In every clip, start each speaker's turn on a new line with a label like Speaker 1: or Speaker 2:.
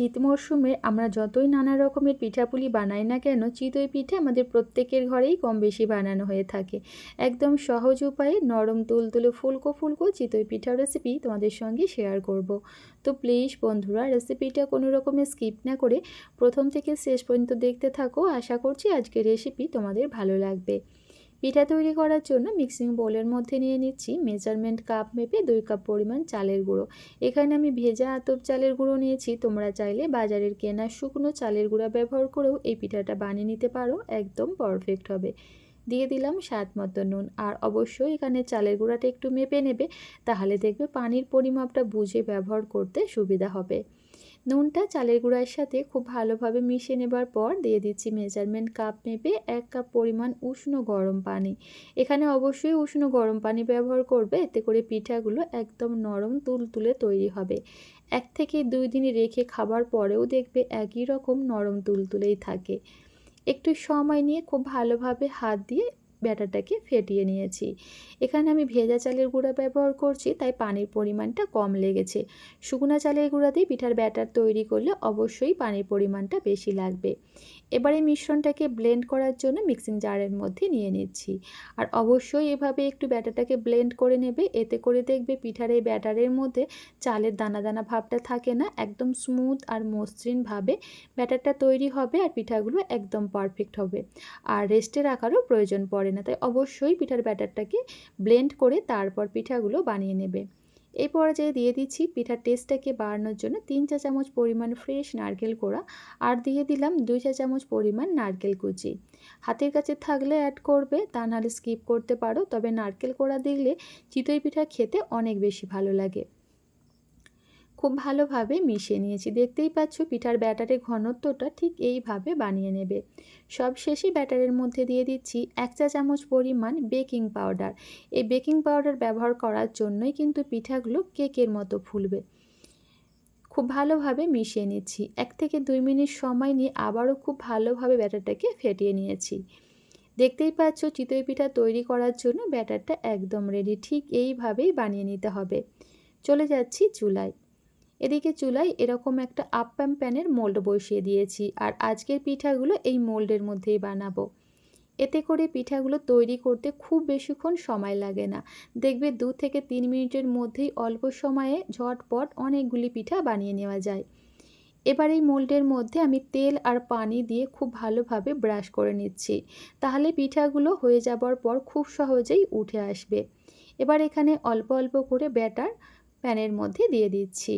Speaker 1: শীত মরশুমে আমরা যতই নানা রকমের পিঠাপুলি বানাই না কেন, চিতই পিঠে আমাদের প্রত্যেকের ঘরেই কম বেশি বানানো হয়ে থাকে। একদম সহজ উপায়ে নরম তুলতুলে ফুলকো ফুলকো চিতই পিঠার রেসিপি তোমাদের সঙ্গে শেয়ার করব। তো প্লিজ বন্ধুরা রেসিপিটা কোনো রকমের স্কিপ না করে প্রথম থেকে শেষ পর্যন্ত দেখতে থাকো। আশা করছি আজকের রেসিপি তোমাদের ভালো লাগবে। পিঠা তৈরি করার জন্য মিক্সিং বোলের মধ্যে নিয়ে নিচ্ছি মেজারমেন্ট কাপ মেপে দুই কাপ পরিমাণ চালের গুঁড়ো। এখানে আমি ভেজা আতপ চালের গুঁড়ো নিয়েছি, তোমরা চাইলে বাজারের কেনা শুকনো চালের গুঁড়া ব্যবহার করেও এই পিঠাটা বানিয়ে নিতে পারো, একদম পারফেক্ট হবে। দিয়ে দিলাম স্বাদ মতো নুন, আর অবশ্যই এখানে চালের গুঁড়াটা একটু মেপে নেবে, তাহলে দেখবে পানির পরিমাপটা বুঝে ব্যবহার করতে সুবিধা হবে। নুনটা চালের গুঁড়ার সাথে খুব ভালোভাবে মিশিয়ে নেবার পর দিয়ে দিচ্ছি মেজারমেন্ট কাপ মেপে এক কাপ পরিমাণ উষ্ণ গরম পানি। এখানে অবশ্যই উষ্ণ গরম পানি ব্যবহার করবে, এতে করে পিঠাগুলো একদম নরম তুলতুলে তৈরি হবে। এক থেকে দুই দিন রেখে খাবার পরেও দেখবে একই রকম নরম তুলতুলেই থাকে। একটু সময় নিয়ে খুব ভালোভাবে হাত দিয়ে ব্যাটারটাকে ফেটিয়ে নিয়েছি। এখানে আমি ভেজা চালের গুঁড়া ব্যবহার করছি, তাই পানির পরিমাণটা কম লেগেছে। শুকনা চালের গুঁড়া দিয়ে পিঠার ব্যাটার তৈরি করলে অবশ্যই পানির পরিমাণটা বেশি লাগবে। এবারে মিশ্রণটাকে ব্লেন্ড করার জন্য মিক্সিং জারের মধ্যে নিয়ে নিচ্ছি। আর অবশ্যই এভাবে একটু ব্যাটারটাকে ব্লেন্ড করে নেবে, এতে করে দেখবে পিঠার এই ব্যাটারের মধ্যে চালের দানা দানা ভাবটা থাকে না, একদম স্মুথ আর মসৃণভাবে ব্যাটারটা তৈরি হবে আর পিঠাগুলো একদম পারফেক্ট হবে। আর রেস্টে রাখারও প্রয়োজন পড়ে না, তাই অবশ্যই পিঠার ব্যাটারটাকে ব্লেন্ড করে তারপর পিঠাগুলো বানিয়ে নেবে। এই পর্যায়ে দিয়ে দিচ্ছি পিঠার টেস্টটাকে বাড়ানোর জন্য তিন চা চামচ পরিমাণ ফ্রেশ নারকেল কোড়া আর দিয়ে দিলাম দুই চা চামচ পরিমাণ নারকেল কুচি। হাতের কাছে থাকলে অ্যাড করবে, তা নাহলে স্কিপ করতে পারো। তবে নারকেল কোড়া দিলে চিতই পিঠা খেতে অনেক বেশি ভালো লাগে। খুব ভালোভাবে মিশিয়ে নিয়েছি। দেখতেই পাচ্ছ পিঠার ব্যাটারের ঘনত্বটা ঠিক এইভাবে বানিয়ে নেবে। সব শেষে ব্যাটারের মধ্যে দিয়ে দিচ্ছি এক চা চামচ পরিমাণ বেকিং পাউডার। এই বেকিং পাউডার ব্যবহার করার জন্যই কিন্তু পিঠাগুলো কেকের মতো ফুলবে। খুব ভালোভাবে মিশিয়ে নিচ্ছি। এক থেকে দুই মিনিট সময় নিয়ে আবারও খুব ভালোভাবে ব্যাটারটাকে ফেটিয়ে নিয়েছি। দেখতেই পাচ্ছ চিতই পিঠা তৈরি করার জন্য ব্যাটারটা একদম রেডি ঠিক এইভাবেই বানিয়ে নিতে হবে। চলে যাচ্ছি চুলায়। এদিকে চুলায় এরকম একটা আপ্যাম প্যানের মোল্ড বসিয়ে দিয়েছি আর আজকের পিঠাগুলো এই মোল্ডের মধ্যেই বানাবো। এতে করে পিঠাগুলো তৈরি করতে খুব বেশিক্ষণ সময় লাগে না। দেখবে দু থেকে তিন মিনিটের মধ্যেই অল্প সময়ে ঝটপট অনেকগুলি পিঠা বানিয়ে নেওয়া যায়। এবার এই মোল্ডের মধ্যে আমি তেল আর পানি দিয়ে খুব ভালোভাবে ব্রাশ করে নিচ্ছি। তাহলে পিঠাগুলো হয়ে যাবার পর খুব সহজেই উঠে আসবে। এবার এখানে অল্প অল্প করে ব্যাটার প্যানের মধ্যে দিয়ে দিচ্ছি।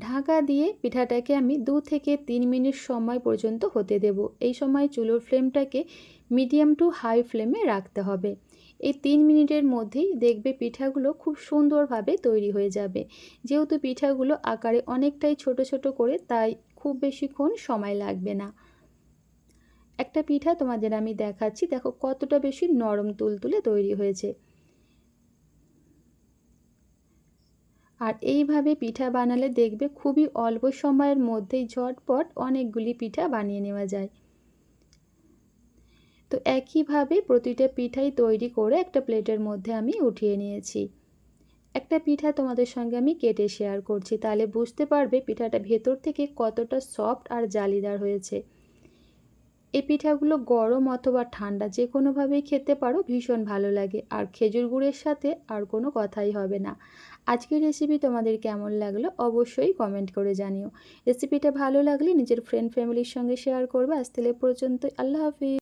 Speaker 1: ঢাকা দিয়ে পিঠাটাকে আমি দু থেকে তিন মিনিট সময় পর্যন্ত হতে দেব। এই সময় চুলোর ফ্লেমটাকে মিডিয়াম টু হাই ফ্লেমে রাখতে হবে। এই তিন মিনিটের মধ্যেই দেখবে পিঠাগুলো খুব সুন্দরভাবে তৈরি হয়ে যাবে। যেহেতু পিঠাগুলো আকারে অনেকটাই ছোট ছোট করে, তাই খুব বেশিক্ষণ সময় লাগবে না। একটা পিঠা তোমাদের আমি দেখাচ্ছি। দেখো কতটা বেশি নরম তুলতুলে তৈরি হয়েছে। আর এইভাবে পিঠা বানালে দেখবে খুবই অল্প সময়ের মধ্যেই ঝটপট অনেকগুলি পিঠা বানিয়ে নেওয়া যায়। তো একইভাবে প্রতিটা পিঠাই তৈরি করে একটা প্লেটের মধ্যে আমি উঠিয়ে নিয়েছি। একটা পিঠা তোমাদের সঙ্গে আমি কেটে শেয়ার করছি, তাহলে বুঝতে পারবে পিঠাটা ভেতর থেকে কতটা সফট আর জালিদার হয়েছে। এই পিঠাগুলো গরম অথবা ঠান্ডা যে কোনোভাবেই খেতে পারো, ভীষণ ভালো লাগে। আর খেজুর গুড়ের সাথে আর কোনো কথাই হবে না। আজকের রেসিপি তোমাদের কেমন লাগল অবশ্যই কমেন্ট করে জানিও। রেসিপিটা ভালো লাগলে নিজের ফ্রেন্ড ফ্যামিলির সঙ্গে শেয়ার করবে। আজ তাহলে পর্যন্ত আল্লাহ হাফিজ।